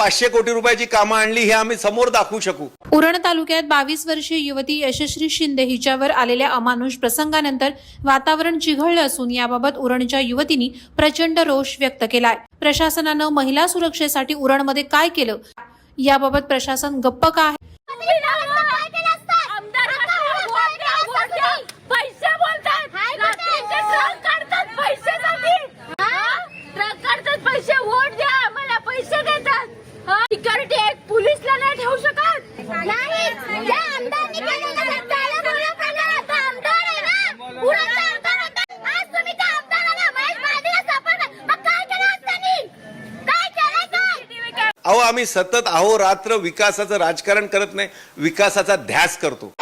पाचशे कोटी रुपयाची कामं आणली हे आम्ही समोर दाखवू शकू. उरण तालुक्यात बावीस वर्षीय युवती यशश्री शिंदे हिच्यावर आलेल्या अमानुष प्रसंगानंतर वातावरण चिघळलं असून याबाबत उरणच्या युवतींनी प्रचंड रोष व्यक्त केलाय. प्रशासनानं महिला सुरक्षेसाठी उरणमध्ये काय केलं? याबाबत प्रशासन गप्प का आहे? अहो आम्ही सतत अहो रात्र विकासाचं राजकारण करत नाही. विकासाचा ध्यास करतो.